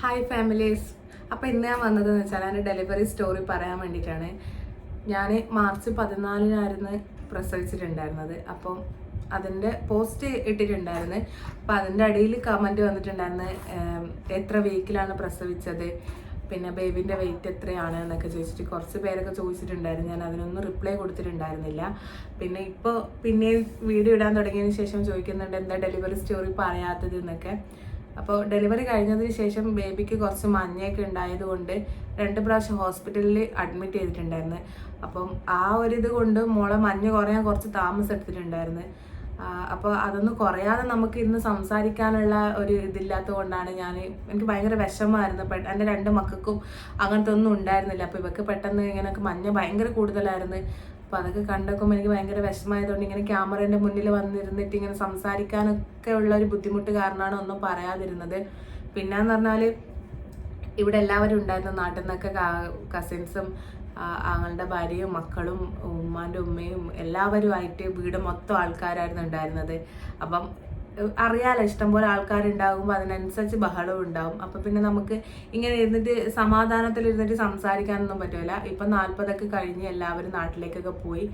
Hi families അപ്പോൾ ഇന്ന് ഞാൻ വന്നതെന്ന് വെച്ചാൽ എന്റെ ഡെലിവറി സ്റ്റോറി പറയാൻ വേണ്ടിയിട്ടാണ്. ഞാൻ മാർച്ച് പതിനാലിനായിരുന്നു പ്രസവിച്ചിട്ടുണ്ടായിരുന്നത്. അപ്പം അതിന്റെ പോസ്റ്റ് ഇട്ടിട്ടുണ്ടായിരുന്നു. അപ്പം അതിന്റെ അടിയിൽ കമന്റ് വന്നിട്ടുണ്ടായിരുന്നു എത്ര വീക്കിലാണ് പ്രസവിച്ചത്? പിന്നെ ബേബിന്റെ വെയിറ്റ് എത്രയാണ് എന്നൊക്കെ ചോദിച്ചിട്ട് കുറച്ച് പേരൊക്കെ ചോദിച്ചിട്ടുണ്ടായിരുന്നു. ഞാൻ അതിനൊന്നും റിപ്ലൈ കൊടുത്തിട്ടുണ്ടായിരുന്നില്ല. പിന്നെ ഇപ്പോൾ പിന്നെ വീഡിയോ ഇടാൻ തുടങ്ങിയതിന് ശേഷം ചോദിക്കുന്നുണ്ട് എന്താ ഡെലിവറി സ്റ്റോറി പറയാത്തത് എന്നൊക്കെ. അപ്പോൾ ഡെലിവറി കഴിഞ്ഞതിന് ശേഷം ബേബിക്ക് കുറച്ച് മഞ്ഞയൊക്കെ ഉണ്ടായതുകൊണ്ട് രണ്ട് പ്രാവശ്യം ഹോസ്പിറ്റലിൽ അഡ്മിറ്റ് ചെയ്തിട്ടുണ്ടായിരുന്നു. അപ്പം ആ ഒരു ഇത് കൊണ്ട് മോളെ മഞ്ഞ് കുറയാൻ കുറച്ച് താമസം എടുത്തിട്ടുണ്ടായിരുന്നു. അപ്പോൾ അതൊന്നും കുറയാതെ നമുക്ക് ഇന്ന് സംസാരിക്കാനുള്ള ഒരു ഇതില്ലാത്തത് കൊണ്ടാണ് ഞാൻ എനിക്ക് ഭയങ്കര വിഷമമായിരുന്നു. എന്റെ രണ്ട് മക്കൾക്കും അങ്ങനത്തെ ഒന്നും ഉണ്ടായിരുന്നില്ല. അപ്പോൾ ഇവർക്ക് പെട്ടെന്ന് ഇങ്ങനെയൊക്കെ മഞ്ഞ ഭയങ്കര കൂടുതലായിരുന്നു. അപ്പോൾ അതൊക്കെ കണ്ടൊക്കെ എനിക്ക് ഭയങ്കര വിഷമമായതുകൊണ്ട് ഇങ്ങനെ ക്യാമറേന്റെ മുന്നിൽ വന്നിരുന്നിട്ട് ഇങ്ങനെ സംസാരിക്കാനൊക്കെ ഉള്ള ഒരു ബുദ്ധിമുട്ട് കാരണമാണ് ഒന്നും പറയാതിരുന്നത്. പിന്നെന്ന് പറഞ്ഞാൽ ഇവിടെ എല്ലാവരും ഉണ്ടായിരുന്നു നാട്ടിൽ നിന്നൊക്കെ കസിൻസും ആങ്ങളുടെ ഭാര്യയും മക്കളും ഉമ്മാന്റെ ഉമ്മയും എല്ലാവരുമായിട്ട് വീട് മൊത്തം ആൾക്കാരായിരുന്നു ഉണ്ടായിരുന്നത്. അപ്പം അറിയാലോ ഇഷ്ടംപോലെ ആൾക്കാരുണ്ടാകുമ്പോൾ അതിനനുസരിച്ച് ബഹളവും ഉണ്ടാവും. അപ്പം പിന്നെ നമുക്ക് ഇങ്ങനെ ഇരുന്നിട്ട് സമാധാനത്തിൽ ഇരുന്നിട്ട് സംസാരിക്കാനൊന്നും പറ്റില്ല ഇപ്പം നാൽപ്പതൊക്കെ കഴിഞ്ഞ് എല്ലാവരും നാട്ടിലേക്കൊക്കെ പോയി.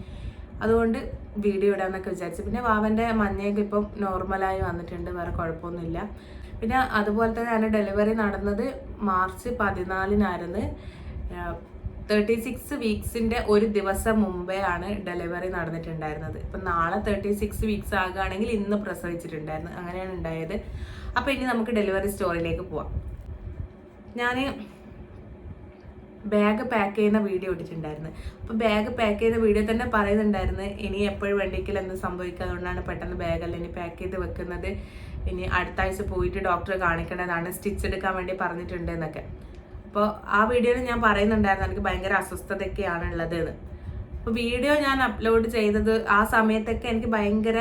അതുകൊണ്ട് വീഡിയോ ഇടാന്നൊക്കെ വിചാരിച്ചു. പിന്നെ വാവന്റെ മഞ്ഞയൊക്കെ ഇപ്പം നോർമലായി വന്നിട്ടുണ്ട് വേറെ കുഴപ്പമൊന്നുമില്ല. പിന്നെ അതുപോലെ തന്നെ ഡെലിവറി നടന്നത് മാർച്ച് പതിനാലിനായിരുന്നു. തേർട്ടി സിക്സ് വീക്സിന്റെ ഒരു ദിവസം മുമ്പേ ആണ് ഡെലിവറി നടന്നിട്ടുണ്ടായിരുന്നത്. ഇപ്പം നാളെ തേർട്ടി സിക്സ് വീക്സ് ആകുകയാണെങ്കിൽ ഇന്ന് പ്രസവിച്ചിട്ടുണ്ടായിരുന്നു. അങ്ങനെയാണ് ഉണ്ടായത്. അപ്പോൾ ഇനി നമുക്ക് ഡെലിവറി സ്റ്റോറിലേക്ക് പോവാം. ഞാൻ ബാഗ് പാക്ക് ചെയ്യുന്ന വീഡിയോ ഇട്ടിട്ടുണ്ടായിരുന്നു. അപ്പോൾ ബാഗ് പാക്ക് ചെയ്ത വീഡിയോ തന്നെ പറയുന്നുണ്ടായിരുന്നു ഇനി എപ്പോഴും വേണ്ടിയെങ്കിലും എന്ത് സംഭവിക്കാതുകൊണ്ടാണ് പെട്ടെന്ന് ബാഗല്ല ഇനി പാക്ക് ചെയ്ത് വെക്കുന്നത്. ഇനി അടുത്ത ആഴ്ച പോയിട്ട് ഡോക്ടറെ കാണിക്കേണ്ടതാണ് സ്റ്റിച്ച് എടുക്കാൻ വേണ്ടി പറഞ്ഞിട്ടുണ്ട് എന്നൊക്കെ. അപ്പോൾ ആ വീഡിയോയിൽ ഞാൻ പറയുന്നുണ്ടായിരുന്നു എനിക്ക് ഭയങ്കര അസ്വസ്ഥതയൊക്കെയാണ് ഉള്ളത് എന്ന് അപ്പോൾ വീഡിയോ ഞാൻ അപ്ലോഡ് ചെയ്തത് ആ സമയത്തൊക്കെ എനിക്ക് ഭയങ്കര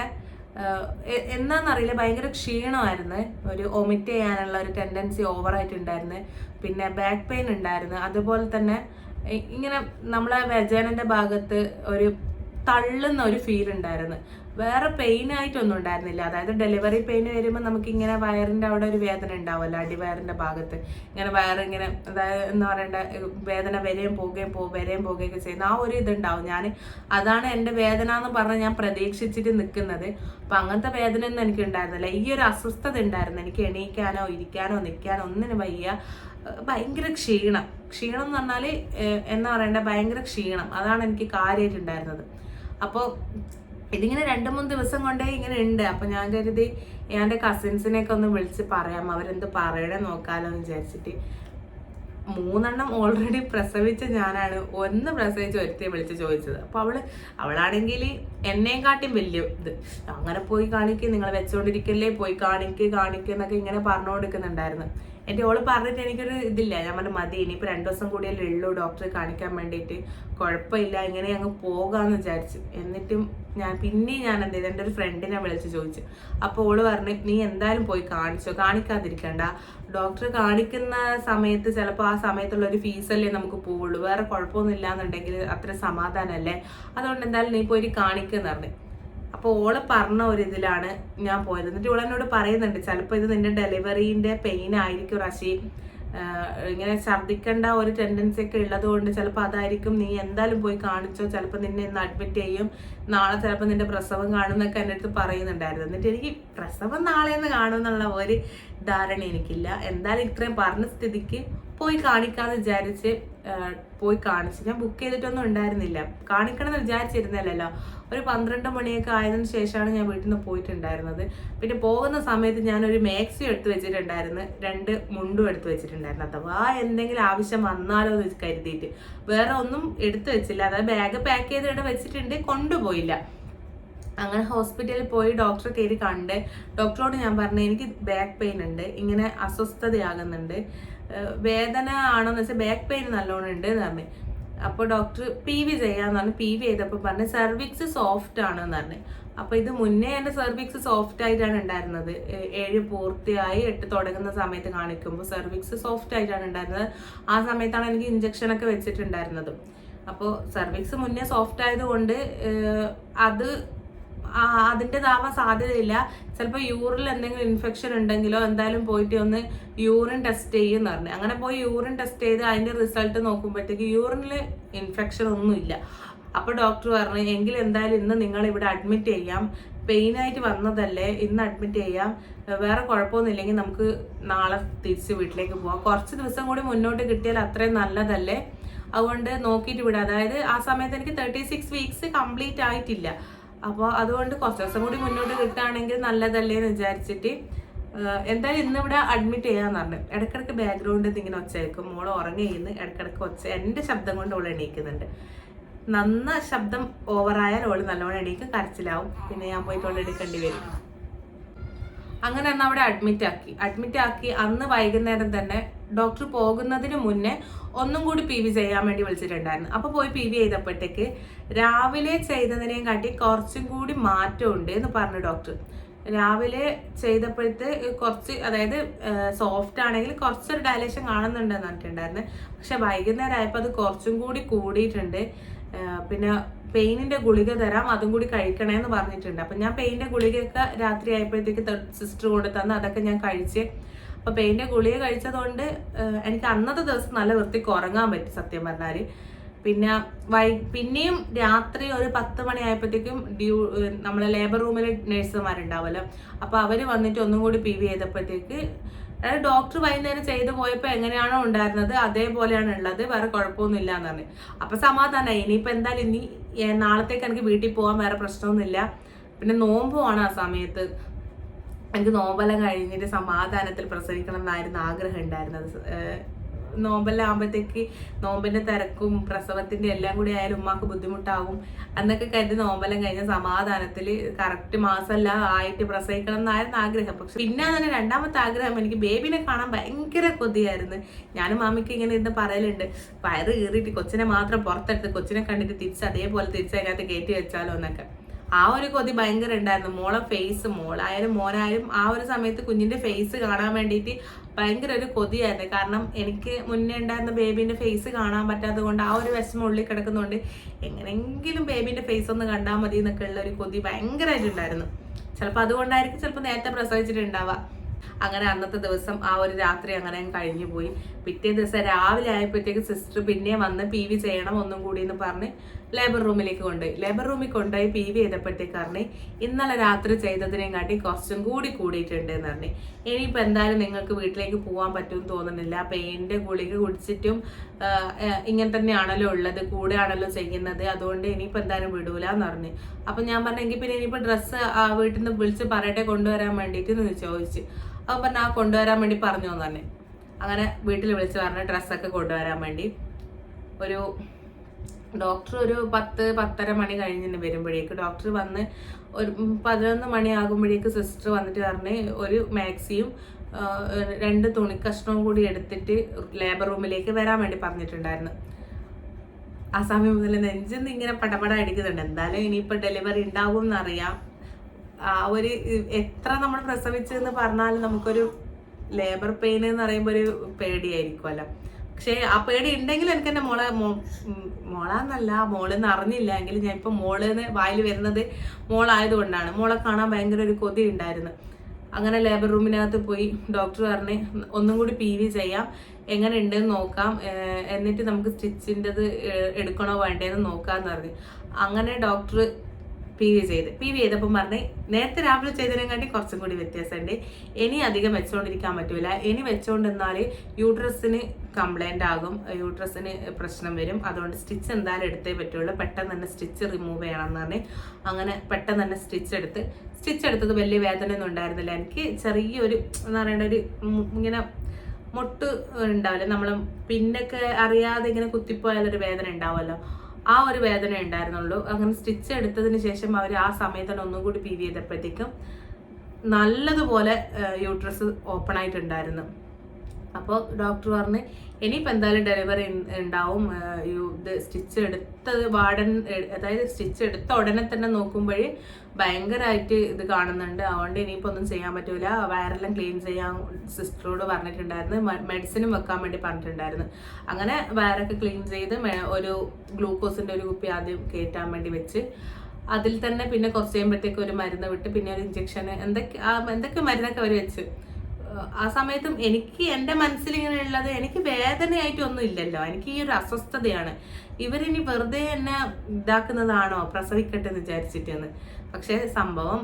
എന്താണെന്നറിയില്ല ഭയങ്കര ക്ഷീണമായിരുന്നു. ഒരു ഒമിറ്റ് ചെയ്യാനുള്ള ഒരു ടെൻഡൻസി ഓവറായിട്ടുണ്ടായിരുന്നു പിന്നെ ബാക്ക് പെയിൻ ഉണ്ടായിരുന്നു. അതുപോലെ തന്നെ ഇങ്ങനെ നമ്മളെ വ്യജനന്റെ ഭാഗത്ത് ഒരു തള്ളുന്ന ഒരു ഫീൽ ഉണ്ടായിരുന്നു. വേറെ പെയിൻ ആയിട്ടൊന്നും ഉണ്ടായിരുന്നില്ല. അതായത് ഡെലിവറി പെയിൻ വരുമ്പോൾ നമുക്ക് ഇങ്ങനെ വയറിന്റെ അവിടെ ഒരു വേദന ഉണ്ടാവുമല്ലോ അടിവയറിന്റെ ഭാഗത്ത്. ഇങ്ങനെ വയറിങ്ങനെ അതായത് എന്താ പറയണ്ട വേദന വരെയും പോകുകയും പോ വരെയും പോകുകയൊക്കെ ചെയ്യുന്ന ആ ഒരു ഇതുണ്ടാവും. ഞാൻ അതാണ് എന്റെ വേദന എന്ന് പറഞ്ഞാൽ ഞാൻ പ്രതീക്ഷിച്ചിട്ട് നിൽക്കുന്നത്. അപ്പം അങ്ങനത്തെ വേദന ഒന്നും എനിക്ക് ഉണ്ടായിരുന്നില്ല ഈ ഒരു അസ്വസ്ഥത ഉണ്ടായിരുന്നു. എനിക്ക് എണീക്കാനോ ഇരിക്കാനോ നിൽക്കാനോ ഒന്നിനും വയ്യ. ഭയങ്കര ക്ഷീണം. ക്ഷീണം എന്ന് പറഞ്ഞാൽ എന്താ പറയണ്ട ഭയങ്കര ക്ഷീണം. അതാണ് എനിക്ക് കാര്യമായിട്ടുണ്ടായിരുന്നത് അപ്പോൾ ഇതിങ്ങനെ രണ്ട് മൂന്ന് ദിവസം കൊണ്ടേ ഇങ്ങനെ ഉണ്ട്. അപ്പോൾ ഞാൻ കരുതി എന്റെ കസിൻസിനെയൊക്കെ ഒന്ന് വിളിച്ച് പറയാം. അവരെന്ത് പറയണേ എന്ന് വിചാരിച്ചിട്ട്. മൂന്നെണ്ണം ഓൾറെഡി പ്രസവിച്ച ഞാനാണ്. ഒന്ന് പ്രസവിച്ച് ഒരുത്തി വിളിച്ച് ചോദിച്ചത്. അപ്പൊ അവൾ അവളാണെങ്കിൽ എന്നെയും കാട്ടിയും വലിയ ഇത്. അങ്ങനെ പോയി കാണിക്ക് നിങ്ങൾ വെച്ചുകൊണ്ടിരിക്കല്ലേ പോയി കാണിക്കുക കാണിക്കുക എന്നൊക്കെ ഇങ്ങനെ പറഞ്ഞു കൊടുക്കുന്നുണ്ടായിരുന്നു എന്റെ ഓൾ പറഞ്ഞിട്ട് എനിക്കൊരു ഇതില്ല. ഞാൻ പറഞ്ഞു മതി ഇനിയിപ്പോൾ രണ്ടു ദിവസം കൂടിയല്ലേ ഉള്ളൂ ഡോക്ടറെ കാണിക്കാൻ വേണ്ടിയിട്ട് കുഴപ്പമില്ല ഇങ്ങനെ അങ്ങ് പോകാമെന്ന് വിചാരിച്ചു. എന്നിട്ടും ഞാൻ പിന്നെ ഞാൻ എന്ത് ചെയ്തു? എന്റെ ഒരു ഫ്രണ്ടിനെ വിളിച്ച് ചോദിച്ചു. അപ്പോൾ ഓൾ പറഞ്ഞു നീ എന്തായാലും പോയി കാണിച്ചോ? കാണിക്കാതിരിക്കണ്ട. ഡോക്ടറെ കാണിക്കുന്ന സമയത്ത് ചിലപ്പോൾ ആ സമയത്തുള്ള ഒരു ഫീസല്ലേ നമുക്ക് പോവുള്ളൂ. വേറെ കുഴപ്പമൊന്നും ഇല്ലാന്നുണ്ടെങ്കിൽ അത്ര സമാധാനമല്ലേ? അതുകൊണ്ട് എന്തായാലും നീ പോയി കാണിക്കുന്ന പറഞ്ഞു. അപ്പോൾ ഓൾ പറഞ്ഞ ഒരു ഇതിലാണ് ഞാൻ പോയത്. എന്നിട്ട് ഓൾ എന്നോട് പറയുന്നുണ്ട് ചിലപ്പോൾ ഇത് നിന്റെ ഡെലിവറീന്റെ പെയിൻ ആയിരിക്കും റഷി. ഇങ്ങനെ ഛർദ്ദിക്കേണ്ട ഒരു ടെൻഡൻസി ഒക്കെ ഉള്ളത് കൊണ്ട് ചിലപ്പോൾ അതായിരിക്കും. നീ എന്തായാലും പോയി കാണിച്ചോ. ചിലപ്പോൾ നിന്നെ ഇന്ന് അഡ്മിറ്റ് ചെയ്യും. നാളെ ചിലപ്പോൾ നിന്റെ പ്രസവം കാണുമെന്നൊക്കെ എന്റെ അടുത്ത് പറയുന്നുണ്ടായിരുന്നു. എന്നിട്ട് എനിക്ക് പ്രസവം നാളെ എന്ന് കാണുമെന്നുള്ള ഒരു ധാരണ എനിക്കില്ല. എന്തായാലും ഇത്രയും പറഞ്ഞ സ്ഥിതിക്ക് പോയി കാണിക്കാന്ന് വിചാരിച്ച് പോയി കാണിച്ചു. ഞാൻ ബുക്ക് ചെയ്തിട്ടൊന്നും ഉണ്ടായിരുന്നില്ല. കാണിക്കണം എന്ന് വിചാരിച്ചിരുന്നല്ലോ ഒരു പന്ത്രണ്ട് മണിയൊക്കെ ആയതിനു ശേഷമാണ് ഞാൻ വീട്ടിൽ നിന്ന് പോയിട്ടുണ്ടായിരുന്നത്. പിന്നെ പോകുന്ന സമയത്ത് ഞാനൊരു ഒരു മാക്സി എടുത്ത് വെച്ചിട്ടുണ്ടായിരുന്നു. രണ്ട് മുണ്ടും എടുത്തു വെച്ചിട്ടുണ്ടായിരുന്നു. അഥവാ എന്തെങ്കിലും ആവശ്യം വന്നാലോ എന്ന് കരുതിയിട്ട്. വേറെ ഒന്നും എടുത്തു വെച്ചില്ല. അതായത് ബാഗ് പാക്ക് ചെയ്ത് ഇവിടെ വെച്ചിട്ടുണ്ട്. കൊണ്ടുപോയില്ല. അങ്ങനെ ഹോസ്പിറ്റലിൽ പോയി ഡോക്ടറെ കയറി കണ്ട്. ഡോക്ടറോട് ഞാൻ പറഞ്ഞു എനിക്ക് ബാക്ക് പെയിൻ ഉണ്ട്. ഇങ്ങനെ അസ്വസ്ഥതയാകുന്നുണ്ട്. വേദന ആണോന്ന് വെച്ചാൽ ബാക്ക് പെയിൻ നല്ലോണം ഉണ്ട് എന്ന് പറഞ്ഞു. അപ്പോൾ ഡോക്ടർ പി വി ചെയ്യാന്ന് പറഞ്ഞു പി വി ചെയ്തപ്പോൾ പറഞ്ഞു സർവിക്സ് സോഫ്റ്റ് ആണെന്ന് പറഞ്ഞു. അപ്പോൾ ഇത് മുന്നേ എന്റെ സർവിക്സ് സോഫ്റ്റ് ആയിട്ടാണ് ഉണ്ടായിരുന്നത്. ഏഴ് പൂർത്തിയായി എട്ട് തുടങ്ങുന്ന സമയത്ത് കാണിക്കുമ്പോൾ സർവിക്സ് സോഫ്റ്റ് ആയിട്ടാണ് ഉണ്ടായിരുന്നത്. ആ സമയത്താണ് എനിക്ക് ഇഞ്ചക്ഷൻ ഒക്കെ വെച്ചിട്ടുണ്ടായിരുന്നത്. അപ്പോൾ സർവിക്സ് മുന്നേ സോഫ്റ്റ് ആയതുകൊണ്ട് അത് അതിന്റെതാവാൻ സാധ്യതയില്ല. ചിലപ്പോൾ യൂറിൽ എന്തെങ്കിലും ഇൻഫെക്ഷൻ ഉണ്ടെങ്കിലോ എന്തായാലും പോയിട്ട് ഒന്ന് യൂറിൻ ടെസ്റ്റ് ചെയ്യുമെന്ന് പറഞ്ഞു. അങ്ങനെ പോയി യൂറിൻ ടെസ്റ്റ് ചെയ്ത് അതിന്റെ റിസൾട്ട് നോക്കുമ്പോഴത്തേക്ക് യൂറിനിൽ ഇൻഫെക്ഷൻ ഒന്നുമില്ല അപ്പോൾ ഡോക്ടർ പറഞ്ഞു എങ്കിൽ എന്തായാലും ഇന്ന് നിങ്ങൾ ഇവിടെ അഡ്മിറ്റ് ചെയ്യാം. പെയിൻ ആയിട്ട് വന്നതല്ലേ ഇന്ന് അഡ്മിറ്റ് ചെയ്യാം. വേറെ കുഴപ്പമൊന്നുമില്ലെങ്കിൽ നമുക്ക് നാളെ തിരിച്ച് വീട്ടിലേക്ക് പോവാം. കുറച്ച് ദിവസം കൂടി മുന്നോട്ട് കിട്ടിയാൽ അത്രയും നല്ലതല്ലേ? അതുകൊണ്ട് നോക്കിയിട്ട് വിടാം. അതായത് ആ സമയത്ത് എനിക്ക് തേർട്ടി സിക്സ് വീക്സ് കംപ്ലീറ്റ് ആയിട്ടില്ല. അപ്പോൾ അതുകൊണ്ട് കുറച്ച് ദിവസം കൂടി മുന്നോട്ട് കിട്ടുകയാണെങ്കിൽ നല്ലതല്ലേ എന്ന് വിചാരിച്ചിട്ട് എന്തായാലും ഇന്നിവിടെ അഡ്മിറ്റ് ചെയ്യാന്ന് പറഞ്ഞു. ഇടക്കിടക്ക് ബാക്ക്ഗ്രൗണ്ടിൽ ഇങ്ങനെ ഒച്ച കേൾക്കും മോൾ ഉറങ്ങിയിരുന്ന് ഇടയ്ക്കിടയ്ക്ക് ഒച്ച എന്റെ ശബ്ദം കൊണ്ട് അവൾ എണീക്കുന്നുണ്ട്. നന്ന ശബ്ദം ഓവറായാൽ ഓൾ നല്ലോണം എണീക്കും കരച്ചിലാവും. പിന്നെ ഞാൻ അവളെ എടുക്കേണ്ടി വരും. അങ്ങനെ അന്ന് അവിടെ അഡ്മിറ്റ് ആക്കി. അഡ്മിറ്റ് ആക്കി അന്ന് വൈകുന്നേരം തന്നെ ഡോക്ടർ പോകുന്നതിന് മുന്നേ ഒന്നും കൂടി പി വി ചെയ്യാൻ വേണ്ടി വിളിച്ചിട്ടുണ്ടായിരുന്നു. അപ്പൊ പോയി പി വി ചെയ്തപ്പോഴത്തേക്ക് രാവിലെ ചെയ്തതിനെയും കാട്ടി കുറച്ചും കൂടി മാറ്റമുണ്ട് എന്ന് പറഞ്ഞു ഡോക്ടർ രാവിലെ ചെയ്തപ്പോഴത്തെ കുറച്ച് അതായത് സോഫ്റ്റ് ആണെങ്കിൽ കുറച്ചൊരു ഡയലേഷൻ കാണുന്നുണ്ടെന്ന് പറഞ്ഞിട്ടുണ്ടായിരുന്നു. പക്ഷെ വൈകുന്നേരം ആയപ്പോൾ അത് കുറച്ചും കൂടി കൂടിയിട്ടുണ്ട്. പിന്നെ പെയിനിന്റെ ഗുളിക തരാം അതും കൂടി കഴിക്കണമെന്ന് പറഞ്ഞിട്ടുണ്ട്. അപ്പൊ ഞാൻ പെയിന്റെ ഗുളികയൊക്കെ രാത്രി ആയപ്പോഴത്തേക്ക് സിസ്റ്റർ കൊണ്ടു തന്ന് അതൊക്കെ ഞാൻ കഴിച്ച് അപ്പൊ പെയിന്റെ ഗുളിക കഴിച്ചതുകൊണ്ട് എനിക്ക് അന്നത്തെ ദിവസം നല്ല വൃത്തിക്ക് ഉറങ്ങാൻ പറ്റി സത്യം പറഞ്ഞാൽ. പിന്നെ വൈ പിന്നെയും രാത്രി ഒരു പത്ത് മണിയായപ്പോഴത്തേക്കും ഡ്യൂ നമ്മളെ ലേബർ റൂമിൽ നഴ്സുമാരുണ്ടാവുമല്ലോ അപ്പൊ അവർ വന്നിട്ട് ഒന്നും കൂടി പി വി ചെയ്തപ്പോഴത്തേക്ക് അതായത് ഡോക്ടർ വൈകുന്നേരം ചെയ്തു പോയപ്പോൾ എങ്ങനെയാണോ ഉണ്ടായിരുന്നത് അതേപോലെയാണ് ഉള്ളത് വേറെ കുഴപ്പമൊന്നുമില്ല എന്ന് പറഞ്ഞു. അപ്പൊ സമാധാനമായി ഇനിയിപ്പോ എന്തായാലും ഇനി നാളത്തേക്ക് എനിക്ക് വീട്ടിൽ പോകാൻ വേറെ പ്രശ്നമൊന്നുമില്ല. പിന്നെ നോമ്പുമാണ് ആ സമയത്ത്. എനിക്ക് നോമ്പെല്ലാം കഴിഞ്ഞിട്ട് സമാധാനത്തിൽ പ്രസവിക്കണം എന്നായിരുന്നു ആഗ്രഹം ഉണ്ടായിരുന്നത്. ഏഹ് നോമ്പെല്ലാം ആകുമ്പോഴത്തേക്ക് നോമ്പിന്റെ തിരക്കും പ്രസവത്തിന്റെ എല്ലാം കൂടി ആയാലും ഉമ്മാക്ക് ബുദ്ധിമുട്ടാകും. എന്നൊക്കെ കരുതി നോമ്പെല്ലാം കഴിഞ്ഞ സമാധാനത്തിൽ കറക്റ്റ് മാസമല്ല ആയിട്ട് പ്രസവിക്കണം എന്നായിരുന്നു ആഗ്രഹം. പക്ഷെ പിന്നെ തന്നെ രണ്ടാമത്തെ ആഗ്രഹം എനിക്ക് ബേബിനെ കാണാൻ ഭയങ്കര കൊതിയായിരുന്നു. ഞാനും മാമിക്ക് ഇങ്ങനെ ഇരുന്ന് പറയലുണ്ട്. വയറ് കീറിയിട്ട് കൊച്ചിനെ മാത്രം പുറത്തെടുത്ത് കൊച്ചിനെ കണ്ടിട്ട് തിരിച്ച് അതേപോലെ തിരിച്ച് അതിനകത്ത് കയറ്റി വെച്ചാലോ എന്നൊക്കെ. ആ ഒരു കൊതി ഭയങ്കര ഉണ്ടായിരുന്നു. മോളെ ഫേസ് മോളായാലും മോനായാലും ആ ഒരു സമയത്ത് കുഞ്ഞിന്റെ ഫേസ് കാണാൻ വേണ്ടിയിട്ട് ഭയങ്കര ഒരു കൊതിയായിരുന്നു. കാരണം എനിക്ക് മുന്നേ ഉണ്ടായിരുന്ന ബേബിന്റെ ഫേസ് കാണാൻ പറ്റാത്തത് കൊണ്ട് ആ ഒരു വിഷമം ഉള്ളിൽ കിടക്കുന്നതുകൊണ്ട് എങ്ങനെങ്കിലും ബേബിന്റെ ഫേസ് ഒന്ന് കണ്ടാൽ മതി എന്നൊക്കെ ഉള്ള ഒരു കൊതി ഭയങ്കരമായിട്ടുണ്ടായിരുന്നു ചിലപ്പോൾ അതുകൊണ്ടായിരിക്കും ചിലപ്പോൾ നേരത്തെ പ്രസവിച്ചിട്ടുണ്ടാവുക. അങ്ങനെ അന്നത്തെ ദിവസം ആ ഒരു രാത്രി അങ്ങനെ കഴിഞ്ഞു പോയി. പിറ്റേ ദിവസം രാവിലെ ആയപ്പോഴത്തേക്ക് സിസ്റ്റർ പിന്നെ വന്ന് പി വി ചെയ്യണം ഒന്നും കൂടി എന്ന് പറഞ്ഞ് ലേബർ റൂമിലേക്ക് കൊണ്ടുപോയി. ലേബർ റൂമിൽ കൊണ്ടുപോയി പി വി ചെയ്തപ്പോഴത്തേക്ക് ഇന്നലെ രാത്രി ചെയ്തതിനെയും കാട്ടി കുറച്ചും കൂടി കൂടിയിട്ടുണ്ട് എന്ന് പറഞ്ഞു. ഇനിയിപ്പോൾ എന്തായാലും നിങ്ങൾക്ക് വീട്ടിലേക്ക് പോകാൻ പറ്റുമെന്ന് തോന്നുന്നില്ല. പെയിന്റെ ഗുളിക കുടിച്ചിട്ടും ഇങ്ങനെ തന്നെയാണല്ലോ ഉള്ളത് കൂടെയാണല്ലോ ചെയ്യുന്നത്. അതുകൊണ്ട് ഇനിയിപ്പോൾ എന്തായാലും വിടൂല എന്ന് പറഞ്ഞു. അപ്പം ഞാൻ പറഞ്ഞെങ്കിൽ പിന്നെ ഇനിയിപ്പോൾ ഡ്രസ്സ് വീട്ടിൽ നിന്ന് വിളിച്ച് പറയട്ടെ കൊണ്ടുവരാൻ വേണ്ടിയിട്ട് എന്ന് ചോദിച്ചു. അപ്പം പറഞ്ഞു ആ കൊണ്ടുവരാൻ വേണ്ടി പറഞ്ഞു. തന്നെ അങ്ങനെ വീട്ടിൽ വിളിച്ച് പറഞ്ഞ ഡ്രസ്സൊക്കെ കൊണ്ടുവരാൻ വേണ്ടി. ഒരു ഡോക്ടർ ഒരു പത്ത് പത്തര മണി കഴിഞ്ഞിട്ട് വരുമ്പോഴേക്ക് ഡോക്ടർ വന്ന് ഒരു പതിനൊന്ന് മണി ആകുമ്പോഴേക്ക് സിസ്റ്റർ വന്നിട്ട് പറഞ്ഞ് ഒരു മാക്സിയും രണ്ട് തുണിക്കഷ്ണവും കൂടി എടുത്തിട്ട് ലേബർ റൂമിലേക്ക് വരാൻ വേണ്ടി പറഞ്ഞിട്ടുണ്ടായിരുന്നു. ആ സമയം മുതൽ നെഞ്ചിന്ന് ഇങ്ങനെ പടപട അടിക്കുന്നുണ്ട്. എന്തായാലും ഇനിയിപ്പോൾ ഡെലിവറി ഉണ്ടാവും എന്നറിയാം ആ ഒരു എത്ര നമ്മൾ പ്രസവിച്ചെന്ന് പറഞ്ഞാലും നമുക്കൊരു ലേബർ പെയിൻ എന്ന് പറയുമ്പോൾ ഒരു പേടിയായിരിക്കുമല്ലോ പക്ഷേ ആ പേടി ഉണ്ടെങ്കിൽ എനിക്ക് എന്റെ മോളെ മോളാന്നല്ല മോളെന്ന് അറിഞ്ഞില്ല. എങ്കിലും ഞാൻ ഇപ്പം മോളെന്ന് വായിൽ വരുന്നത് മോളായതുകൊണ്ടാണ്. മോളെ കാണാൻ ഭയങ്കര ഒരു കൊതി ഉണ്ടായിരുന്നു. അങ്ങനെ ലേബർ റൂമിനകത്ത് പോയി ഡോക്ടർ പറഞ്ഞ് ഒന്നും കൂടി പി വി ചെയ്യാം. എങ്ങനെ ഉണ്ടെന്ന് നോക്കാം. എന്നിട്ട് നമുക്ക് സ്റ്റിച്ചിന്റെത് എടുക്കണോ വേണ്ടേന്ന് നോക്കാന്ന് പറഞ്ഞു. അങ്ങനെ ഡോക്ടർ പി വി ചെയ്ത്. പി വി ചെയ്തപ്പം പറഞ്ഞ് നേരത്തെ രാവിലെ ചെയ്തതിനെക്കാട്ടി കുറച്ചും കൂടി വ്യത്യാസമുണ്ട്. ഇനി അധികം വെച്ചുകൊണ്ടിരിക്കാൻ പറ്റൂല. ഇനി വെച്ചുകൊണ്ടിരുന്നാൽ യൂട്രസിന് കംപ്ലൈന്റ് ആകും യൂട്രസിന് പ്രശ്നം വരും. അതുകൊണ്ട് സ്റ്റിച്ച് എന്തായാലും എടുത്തേ പറ്റുള്ളൂ. പെട്ടെന്ന് തന്നെ സ്റ്റിച്ച് റിമൂവ് ചെയ്യണം എന്ന് പറഞ്ഞ് അങ്ങനെ പെട്ടെന്ന് തന്നെ സ്റ്റിച്ച് എടുത്ത്. സ്റ്റിച്ച് എടുത്തത് വലിയ വേദനയൊന്നും ഉണ്ടായിരുന്നില്ല. എനിക്ക് ചെറിയൊരു എന്താ പറയേണ്ട ഒരു ഇങ്ങനെ മുട്ട് ഉണ്ടാവില്ല. നമ്മൾ പിന്നൊക്കെ അറിയാതെ ഇങ്ങനെ കുത്തിപ്പോയാലൊരു വേദന ഉണ്ടാവുമല്ലോ. ആ ഒരു വേദന ഉണ്ടായിരുന്നുള്ളൂ. അങ്ങനെ സ്റ്റിച്ച് എടുത്തതിന് ശേഷം അവർ ആ സമയത്ത് തന്നെ ഒന്നും കൂടി പി വി ചെയ്തപ്പോഴത്തേക്കും നല്ലതുപോലെ യൂട്രസ് ഓപ്പൺ ആയിട്ടുണ്ടായിരുന്നു. അപ്പോൾ ഡോക്ടർ പറഞ്ഞ് ഇനിയിപ്പോൾ എന്തായാലും ഡെലിവറി ഉണ്ടാവും ഇത് സ്റ്റിച്ച് എടുത്തത് വാർഡൻ അതായത് സ്റ്റിച്ച് എടുത്ത ഉടനെ തന്നെ നോക്കുമ്പോഴേ ഭയങ്കരമായിട്ട് ഇത് കാണുന്നുണ്ട്. അതുകൊണ്ട് ഇനിയിപ്പോൾ ഒന്നും ചെയ്യാൻ പറ്റൂല. വയറെല്ലാം ക്ലീൻ ചെയ്യാൻ സിസ്റ്ററോട് പറഞ്ഞിട്ടുണ്ടായിരുന്നു. മെഡിസിനും വെക്കാൻ വേണ്ടി പറഞ്ഞിട്ടുണ്ടായിരുന്നു. അങ്ങനെ വയറൊക്കെ ക്ലീൻ ചെയ്ത് ഒരു ഗ്ലൂക്കോസിന്റെ ഒരു കുപ്പി ആദ്യം കയറ്റാൻ വേണ്ടി വെച്ച്. അതിൽ തന്നെ പിന്നെ കുറച്ച് കഴിയുമ്പോഴത്തേക്ക് ഒരു മരുന്ന് വിട്ട് പിന്നെ ഒരു ഇഞ്ചക്ഷൻ എന്തൊക്കെ എന്തൊക്കെ മരുന്നൊക്കെ അവർ വെച്ച്. ആ സമയത്തും എനിക്ക് എന്റെ ഉള്ളത് എനിക്ക് വേദനയായിട്ടൊന്നും ഇല്ലല്ലോ എനിക്ക് ഈ ഒരു അസ്വസ്ഥതയാണ്. ഇവരിനി വെറുതെ എന്നെ ഇതാക്കുന്നതാണോ? പ്രസവിക്കട്ടെ എന്ന് വിചാരിച്ചിട്ടെന്ന്. പക്ഷേ സംഭവം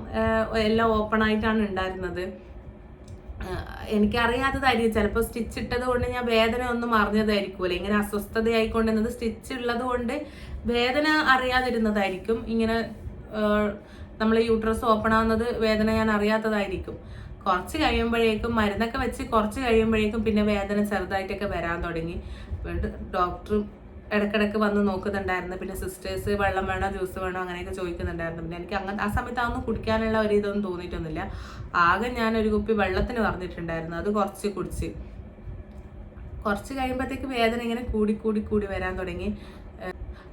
എല്ലാം ഓപ്പൺ ആയിട്ടാണ് ഉണ്ടായിരുന്നത് എനിക്കറിയാത്തതായിരിക്കും. ചിലപ്പോൾ സ്റ്റിച്ച് ഇട്ടത് കൊണ്ട് ഞാൻ വേദന ഒന്നും അറിഞ്ഞതായിരിക്കുമല്ലോ ഇങ്ങനെ അസ്വസ്ഥതയായിക്കൊണ്ടിരുന്നത് സ്റ്റിച്ച് ഉള്ളത് കൊണ്ട് വേദന അറിയാതിരുന്നതായിരിക്കും. ഇങ്ങനെ നമ്മൾ യൂട്രസ് ഓപ്പൺ ആവുന്നത് വേദന ഞാൻ അറിയാത്തതായിരിക്കും. കുറച്ച് കഴിയുമ്പോഴേക്കും മരുന്നൊക്കെ വെച്ച് കുറച്ച് കഴിയുമ്പോഴേക്കും പിന്നെ വേദന ചെറുതായിട്ടൊക്കെ വരാൻ തുടങ്ങി. ഡോക്ടറും ഇടക്കിടക്ക് വന്ന് നോക്കുന്നുണ്ടായിരുന്നു. പിന്നെ സിസ്റ്റേഴ്സ് വെള്ളം വേണോ ജ്യൂസ് വേണോ അങ്ങനെയൊക്കെ ചോദിക്കുന്നുണ്ടായിരുന്നു. പിന്നെ എനിക്ക് അങ്ങനെ ആ സമയത്ത് അതൊന്നും കുടിക്കാനുള്ള ഒരു ഇതൊന്നും തോന്നിയിട്ടൊന്നുമില്ല. ആകെ ഞാൻ ഒരു കുപ്പി വെള്ളത്തിന് പറഞ്ഞിട്ടുണ്ടായിരുന്നു അത് കുറച്ച് കുടിച്ച്. കുറച്ച് കഴിയുമ്പോഴത്തേക്ക് വേദന ഇങ്ങനെ കൂടി കൂടി കൂടി വരാൻ തുടങ്ങി.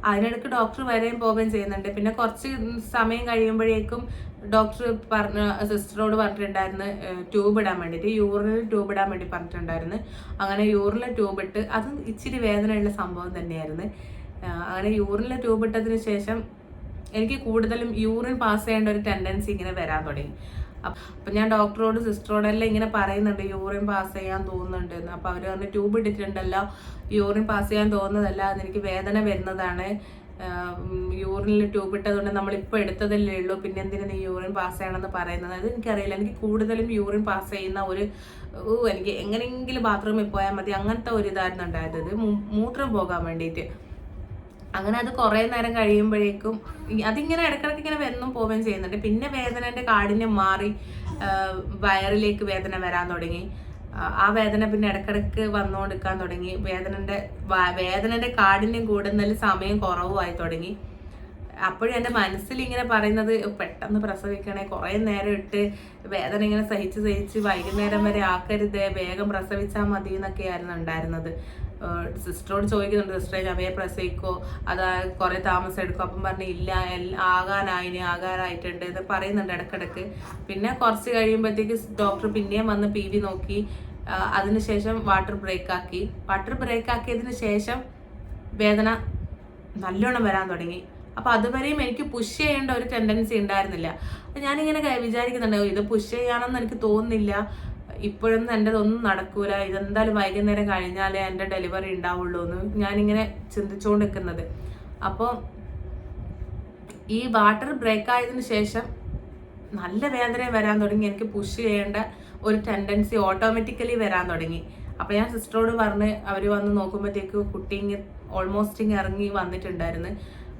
അതിനിടയ്ക്ക് ഡോക്ടർ വരെയും പോവുകയും ചെയ്യുന്നുണ്ട്. പിന്നെ കുറച്ച് സമയം കഴിയുമ്പോഴേക്കും ഡോക്ടർ പറഞ്ഞ സിസ്റ്ററോട് പറഞ്ഞിട്ടുണ്ടായിരുന്നു ട്യൂബ് ഇടാൻ വേണ്ടിയിട്ട്. യൂറിനിൽ ട്യൂബ് ഇടാൻ വേണ്ടി പറഞ്ഞിട്ടുണ്ടായിരുന്നു. അങ്ങനെ യൂറിനിൽ ട്യൂബ് ഇട്ട് അത് ഇച്ചിരി വേദനയുള്ള സംഭവം തന്നെയായിരുന്നു. അങ്ങനെ യൂറിനിൽ ട്യൂബ് ഇട്ടതിന് ശേഷം എനിക്ക് കൂടുതലും യൂറിൻ പാസ് ചെയ്യേണ്ട ഒരു ടെൻഡൻസി ഇങ്ങനെ വരാൻ തുടങ്ങി. അപ്പം ഞാൻ ഡോക്ടറോട് സിസ്റ്ററോടെല്ലാം ഇങ്ങനെ പറയുന്നുണ്ട് യൂറിൻ പാസ് ചെയ്യാൻ തോന്നുന്നുണ്ട് എന്ന്. അവർ പറഞ്ഞ് ട്യൂബ് ഇട്ടിട്ടുണ്ടല്ലോ യൂറിൻ പാസ് ചെയ്യാൻ തോന്നുന്നതല്ല അതെനിക്ക് വേദന വരുന്നതാണ് യൂറിനിൽ ട്യൂബ് ഇട്ടതുകൊണ്ട് നമ്മൾ ഇപ്പോൾ എടുത്തതല്ലേ ഉള്ളൂ. പിന്നെ എന്തിനാ നീ യൂറിൻ പാസ് ചെയ്യണമെന്ന് പറയുന്നത്? അത് എനിക്കറിയില്ല. എനിക്ക് കൂടുതലും യൂറിൻ പാസ് ചെയ്യുന്ന ഒരു ഓ എനിക്ക് എങ്ങനെയെങ്കിലും ബാത്റൂമിൽ പോയാൽ മതി. അങ്ങനത്തെ ഒരു ഇതായിരുന്നു ഉണ്ടായത്. മൂത്രം പോകാൻ വേണ്ടിയിട്ട്. അങ്ങനെ അത് കുറേ നേരം കഴിയുമ്പോഴേക്കും അതിങ്ങനെ ഇടയ്ക്കിടയ്ക്ക് ഇങ്ങനെ വന്നും പോവുകയും ചെയ്യുന്നുണ്ട്. പിന്നെ വേദനന്റെ കാഠിന്യം മാറി വയറിലേക്ക് വേദന വരാൻ തുടങ്ങി. ആ, വേദന പിന്നെ ഇടക്കിടക്ക് വന്നുകൊടുക്കാൻ തുടങ്ങി. വേദനന്റെ വേദനന്റെ കാഠിന്യം കൂടുന്നതിൽ സമയം കുറവുമായി തുടങ്ങി. അപ്പോഴും എന്റെ മനസ്സിൽ ഇങ്ങനെ പറയുന്നത് പെട്ടെന്ന് പ്രസവിക്കണേ കുറേ നേരം ഇട്ട് വേദന ഇങ്ങനെ സഹിച്ച് സഹിച്ച് വൈകുന്നേരം വരെ ആക്കരുത് വേഗം പ്രസവിച്ചാൽ മതി എന്നൊക്കെയായിരുന്നു ഉണ്ടായിരുന്നത്. സിസ്റ്ററോട് ചോദിക്കുന്നുണ്ട് സിസ്റ്ററെ ഞാൻ വേഗം പ്രസവിക്കോ? അതാ കുറേ താമസം എടുക്കും? അപ്പം പറഞ്ഞു ഇല്ല ആകാനായിന് ആകാനായിട്ടുണ്ട് എന്ന് പറയുന്നുണ്ട് ഇടക്കിടക്ക്. പിന്നെ കുറച്ച് കഴിയുമ്പോഴത്തേക്ക് ഡോക്ടർ പിന്നെയും വന്ന് പി വി നോക്കി. അതിനുശേഷം വാട്ടർ ബ്രേക്ക് ആക്കി. വാട്ടർ ബ്രേക്ക് ആക്കിയതിന് ശേഷം വേദന നല്ലോണം വരാൻ തുടങ്ങി. അപ്പോൾ അതുവരെയും എനിക്ക് പുഷ് ചെയ്യേണ്ട ഒരു ടെൻഡൻസി ഉണ്ടായിരുന്നില്ല. ഞാനിങ്ങനെ വിചാരിക്കുന്നുണ്ട് ഇത് പുഷ് ചെയ്യാണെന്ന് എനിക്ക് തോന്നുന്നില്ല. ഇപ്പോഴൊന്നും എന്റെ ഒന്നും നടക്കൂല. ഇതെന്തായാലും വൈകുന്നേരം കഴിഞ്ഞാലേ എന്റെ ഡെലിവറി ഉണ്ടാവുള്ളൂ എന്ന് ഞാനിങ്ങനെ ചിന്തിച്ചുകൊണ്ട് നിൽക്കുന്നത് അപ്പോൾ ഈ വാട്ടർ ബ്രേക്ക് ആയതിനു ശേഷം നല്ല വേദന വരാൻ തുടങ്ങി. എനിക്ക് പുഷ് ചെയ്യേണ്ട ഒരു ടെൻഡൻസി ഓട്ടോമാറ്റിക്കലി വരാൻ തുടങ്ങി. അപ്പോൾ ഞാൻ സിസ്റ്ററോട് പറഞ്ഞ് അവർ വന്ന് നോക്കുമ്പോഴത്തേക്ക് കുട്ടി ഇങ്ങ് ഓൾമോസ്റ്റ് ഇങ്ങ് ഇറങ്ങി വന്നിട്ടുണ്ടായിരുന്നു.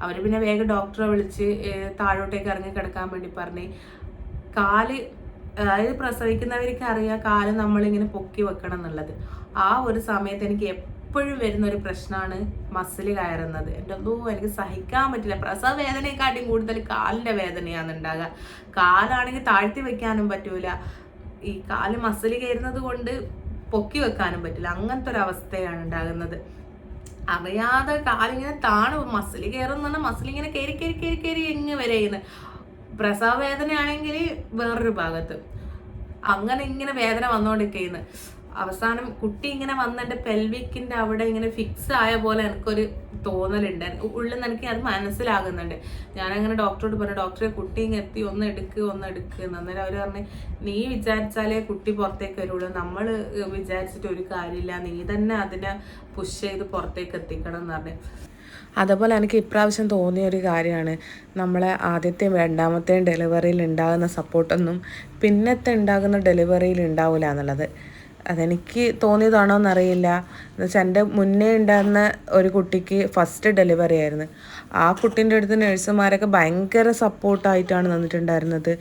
അവർ പിന്നെ വേഗം ഡോക്ടറെ വിളിച്ച് താഴോട്ടേക്ക് ഇറങ്ങി കിടക്കാൻ വേണ്ടി പറഞ്ഞു. കാൽ അതായത് പ്രസവിക്കുന്നവർക്ക് അറിയാം കാൽ നമ്മളിങ്ങനെ പൊക്കി വെക്കണം എന്നുള്ളത്. ആ ഒരു സമയത്ത് എനിക്ക് എപ്പോഴും വരുന്ന ഒരു പ്രശ്നമാണ് മസിൽ കയറുന്നത്. എന്റെ എനിക്ക് സഹിക്കാൻ പറ്റില്ല. പ്രസവ വേദനയെക്കാട്ടിയും കൂടുതൽ കാലിന്റെ വേദനയാണ് ഉണ്ടാകുക. കാലാണെങ്കിൽ താഴ്ത്തി വെക്കാനും പറ്റൂല. ഈ കാൽ മസിൽ കയറുന്നത് കൊണ്ട് പൊക്കി വെക്കാനും പറ്റില്ല. അങ്ങനത്തെ ഒരു അവസ്ഥയാണ് ഉണ്ടാകുന്നത്. അറിയാതെ കാലിങ്ങനെ താണ്. മസിൽ കയറുന്നുണ്ട് ഇങ്ങനെ കയറി കയറി കയറി കയറി എങ്ങ് വരെ ചെയ്യുന്നത് പ്രസവ വേദനയാണെങ്കിൽ വേറൊരു ഭാഗത്ത്. അങ്ങനെ ഇങ്ങനെ വേദന വന്നുകൊണ്ടിരിക്കുന്നു. അവസാനം കുട്ടി ഇങ്ങനെ വന്ന് എന്റെ പെൽവിക്കിന്റെ അവിടെ ഇങ്ങനെ ഫിക്സ് ആയ പോലെ എനിക്കൊരു തോന്നലുണ്ട്. ഉള്ളിൽ നിന്ന് എനിക്ക് അത് മനസ്സിലാകുന്നുണ്ട്. ഞാനങ്ങനെ ഡോക്ടറോട് പറഞ്ഞു ഡോക്ടറെ കുട്ടി ഇങ്ങനെ എത്തി ഒന്ന് എടുക്ക് ഒന്ന് എടുക്ക്. അന്നേരം അവർ പറഞ്ഞു നീ വിചാരിച്ചാലേ കുട്ടി പുറത്തേക്ക് വരുള്ളൂ. നമ്മൾ വിചാരിച്ചിട്ട് ഒരു കാര്യമില്ല. നീ തന്നെ അതിനെ പുഷ് ചെയ്ത് പുറത്തേക്ക് എത്തിക്കണം എന്ന് പറഞ്ഞു. അതേപോലെ എനിക്ക് ഇപ്രാവശ്യം തോന്നിയ ഒരു കാര്യമാണ്. നമ്മളെ ആദ്യത്തെയും രണ്ടാമത്തെയും ഡെലിവറിയിൽ ഉണ്ടാകുന്ന സപ്പോർട്ടൊന്നും പിന്നത്തെ ഉണ്ടാകുന്ന ഡെലിവറിയിൽ ഉണ്ടാവില്ല എന്നുള്ളത്. അതെനിക്ക് തോന്നിയതാണോ എന്നറിയില്ല എന്നുവെച്ചാൽ എന്റെ മുന്നേ ഉണ്ടായിരുന്ന ഒരു കുട്ടിക്ക് ഫസ്റ്റ് ഡെലിവറി ആയിരുന്നു. ആ കുട്ടീന്റെ അടുത്ത് നഴ്സുമാരൊക്കെ ഭയങ്കര സപ്പോർട്ടായിട്ടാണ് നിന്നിട്ടുണ്ടായിരുന്നത്.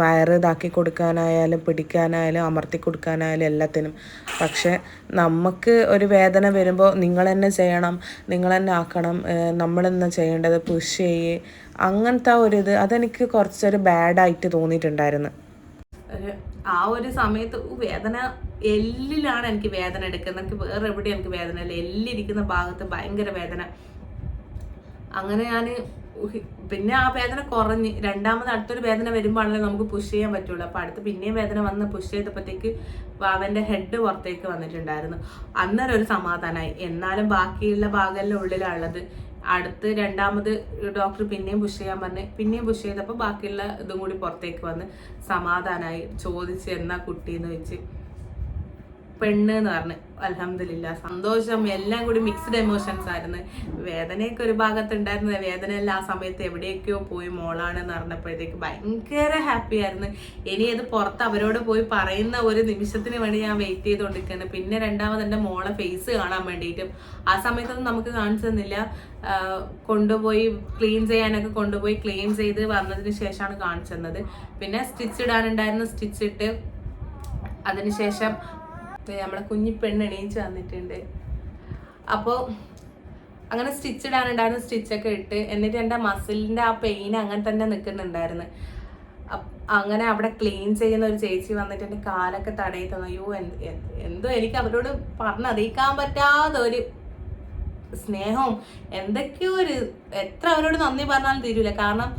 വയറ് ഇതാക്കി കൊടുക്കാനായാലും പിടിക്കാനായാലും അമർത്തി കൊടുക്കാനായാലും എല്ലാത്തിനും. പക്ഷേ നമുക്ക് ഒരു വേദന വരുമ്പോൾ നിങ്ങൾ തന്നെ ചെയ്യണം നിങ്ങൾ തന്നെ ആക്കണം നമ്മളെന്നാ ചെയ്യേണ്ടത് പുഷ് ചെയ്യേ. അങ്ങനത്തെ ഒരു ഇത് അതെനിക്ക് കുറച്ചൊരു ബാഡായിട്ട് തോന്നിയിട്ടുണ്ടായിരുന്നു. ആ ഒരു സമയത്ത് വേദന എല്ലിലാണ് എനിക്ക് വേദന എടുക്കുന്നത്. എനിക്ക് വേറെ എവിടെയും എനിക്ക് വേദന? ഇല്ല എല്ലിരിക്കുന്ന ഭാഗത്ത് ഭയങ്കര വേദന. അങ്ങനെ ഞാൻ പിന്നെ ആ വേദന കുറഞ്ഞ് രണ്ടാമത് അടുത്തൊരു വേദന വരുമ്പോഴാണല്ലോ നമുക്ക് പുഷ് ചെയ്യാൻ പറ്റുള്ളൂ. അപ്പൊ അടുത്ത് പിന്നെയും വേദന വന്ന് പുഷ് ചെയ്തപ്പോഴത്തേക്ക് വാവന്റെ ഹെഡ് പുറത്തേക്ക് വന്നിട്ടുണ്ടായിരുന്നു. അന്നേരം ഒരു സമാധാനമായി എന്നാലും ബാക്കിയുള്ള ഭാഗമെല്ലാം ഉള്ളിലാണുള്ളത്. അടുത്ത് രണ്ടാമത് ഡോക്ടർ പിന്നെയും പുഷ് ചെയ്യാൻ പറഞ്ഞ് പിന്നെയും പുഷ് ചെയ്തപ്പോൾ ബാക്കിയുള്ള ഇതും കൂടി പുറത്തേക്ക് വന്ന് സമാധാനമായി ചോദിച്ച് എന്നാ കുട്ടിയെന്ന് വെച്ച്. പെണ്ണ് എന്ന് പറഞ്ഞു. അലഹമില്ല സന്തോഷം എല്ലാം കൂടി മിക്സ്ഡ് എമോഷൻസ് ആയിരുന്നു. വേദനയൊക്കെ ഒരു ഭാഗത്ത് വേദന എല്ലാം ആ സമയത്ത് എവിടെയൊക്കെയോ പോയി മോളാണെന്ന് പറഞ്ഞപ്പോഴത്തേക്ക് ഭയങ്കര ഹാപ്പി ആയിരുന്നു. ഇനി അത് പുറത്ത് അവരോട് പോയി പറയുന്ന ഒരു നിമിഷത്തിന് വേണ്ടി ഞാൻ വെയിറ്റ് ചെയ്തുകൊണ്ടിരിക്കുകയാണ്. പിന്നെ രണ്ടാമത് എന്റെ മോളെ ഫേസ് കാണാൻ വേണ്ടിയിട്ടും. ആ സമയത്തൊന്നും നമുക്ക് കാണിച്ചു തന്നില്ല. ആ, കൊണ്ടുപോയി ക്ലീൻ ചെയ്യാനൊക്കെ കൊണ്ടുപോയി ക്ലീൻ ചെയ്ത് വന്നതിന് ശേഷമാണ് കാണിച്ചു തന്നത്. പിന്നെ സ്റ്റിച്ച് ഇടാനുണ്ടായിരുന്ന സ്റ്റിച്ച് ഇട്ട് അതിനുശേഷം നമ്മളെ കുഞ്ഞി പെണ്ണ് എണീച്ച് വന്നിട്ടുണ്ട്. അപ്പോൾ അങ്ങനെ സ്റ്റിച്ച് ഇടാനുണ്ടായിരുന്നു സ്റ്റിച്ചൊക്കെ ഇട്ട് എന്നിട്ട് എന്റെ മസിലിന്റെ ആ പെയിൻ അങ്ങനെ തന്നെ നിൽക്കുന്നുണ്ടായിരുന്നു അങ്ങനെ അവിടെ ക്ലീൻ ചെയ്യുന്ന ഒരു ചേച്ചി വന്നിട്ട് എന്റെ കാലൊക്കെ തടയി തന്നു. അയ്യോ എന്ത് എനിക്ക് അവരോട് പറഞ്ഞറിയിക്കാൻ പറ്റാതെ ഒരു സ്നേഹവും എന്തൊക്കെയോ ഒരു എത്ര അവരോട് നന്ദി പറഞ്ഞാലും തീരൂല. കാരണം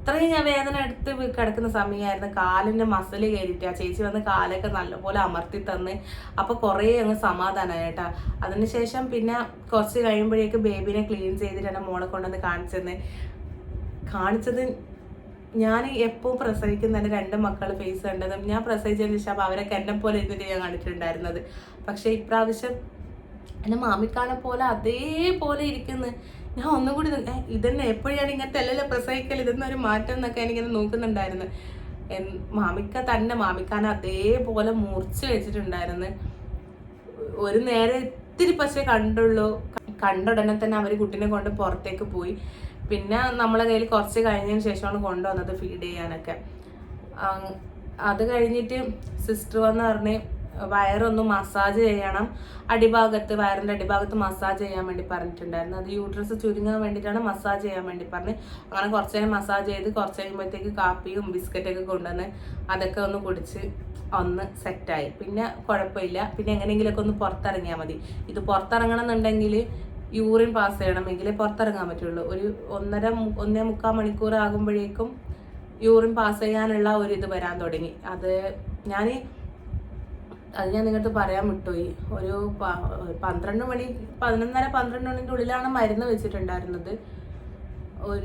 അത്രയും ഞാൻ വേദന എടുത്ത് കിടക്കുന്ന സമയമായിരുന്നു കാലിന്റെ മസിൽ കയറിയിട്ട് ആ ചേച്ചി വന്ന് കാലൊക്കെ നല്ലപോലെ അമർത്തി തന്ന്. അപ്പോൾ കുറേ അങ്ങ് സമാധാനമായി കേട്ടോ. അതിനുശേഷം പിന്നെ കുറച്ച് കഴിയുമ്പോഴേക്ക് ബേബിനെ ക്ലീൻ ചെയ്തിട്ട് എന്റെ മോളെ കൊണ്ടുവന്ന് കാണിച്ചെന്ന്. കാണിച്ചത് ഞാൻ എപ്പോൾ പ്രസവിക്കുന്ന എന്റെ രണ്ട് മക്കൾ ഫേസ് കണ്ടതും. ഞാൻ പ്രസവിച്ചതിന് ശേഷം അപ്പോൾ അവരൊക്കെ എന്നെ പോലെ ഇരുന്നിട്ട് ഞാൻ കണ്ടിട്ടുണ്ടായിരുന്നത്. പക്ഷേ ഇപ്രാവശ്യം എന്റെ മാമിക്കാനെ പോലെ അതേപോലെ ഇരിക്കുന്നു. ഞാൻ ഒന്നും കൂടി ഇതന്നെ എപ്പോഴാണ് ഇങ്ങനത്തെ അല്ലല്ലോ പ്രസവിക്കൽ ഇതൊന്നൊരു മാറ്റം എന്നൊക്കെ എനിക്കിങ്ങനെ നോക്കുന്നുണ്ടായിരുന്നു. മാമിക്ക തന്നെ മാമിക്കാനെ അതേപോലെ മുറിച്ച് വെച്ചിട്ടുണ്ടായിരുന്നു. ഒരു നേരെ ഇത്തിരി പക്ഷേ കണ്ടുള്ളൂ. കണ്ട ഉടനെ തന്നെ അവർ കുട്ടീനെ കൊണ്ട് പുറത്തേക്ക് പോയി. പിന്നെ നമ്മളെ കയ്യിൽ കുറച്ച് കഴിഞ്ഞതിന് ശേഷമാണ് കൊണ്ടുവന്നത് ഫീഡ് ചെയ്യാനൊക്കെ. അത് കഴിഞ്ഞിട്ട് സിസ്റ്റർ വന്ന് പറഞ്ഞ് വയറൊന്ന് മസാജ് ചെയ്യണം. അടിഭാഗത്ത് വയറിന്റെ അടിഭാഗത്ത് മസാജ് ചെയ്യാൻ വേണ്ടി പറഞ്ഞിട്ടുണ്ടായിരുന്നു. അത് യൂട്രസ് ചുരുങ്ങാൻ വേണ്ടിയിട്ടാണ് മസാജ് ചെയ്യാൻ വേണ്ടി പറഞ്ഞ്. അങ്ങനെ കുറച്ച് നേരം മസാജ് ചെയ്ത് കുറച്ച് കഴിയുമ്പോഴത്തേക്ക് കാപ്പിയും ബിസ്ക്കറ്റൊക്കെ കൊണ്ടുവന്ന് അതൊക്കെ ഒന്ന് കുടിച്ച് ഒന്ന് സെറ്റായി പിന്നെ കുഴപ്പമില്ല. പിന്നെ എങ്ങനെയെങ്കിലുമൊക്കെ ഒന്ന് പുറത്തിറങ്ങിയാൽ മതി. ഇത് പുറത്തിറങ്ങണം എന്നുണ്ടെങ്കിൽ യൂറിൻ പാസ് ചെയ്യണമെങ്കിൽ പുറത്തിറങ്ങാൻ പറ്റുള്ളൂ. ഒരു ഒന്നര ഒന്നേ മുക്കാൽ മണിക്കൂർ ആകുമ്പോഴേക്കും യൂറിൻ പാസ് ചെയ്യാനുള്ള ഒരു ഇത് വരാൻ തുടങ്ങി. അത് ഞാൻ അത് ഞാൻ നിങ്ങൾക്ക് പറയാൻ വിട്ടുപോയി. ഒരു പന്ത്രണ്ട് മണി പതിനൊന്നര പന്ത്രണ്ട് മണിന്റെ ഉള്ളിലാണ് മരുന്ന് വെച്ചിട്ടുണ്ടായിരുന്നത്.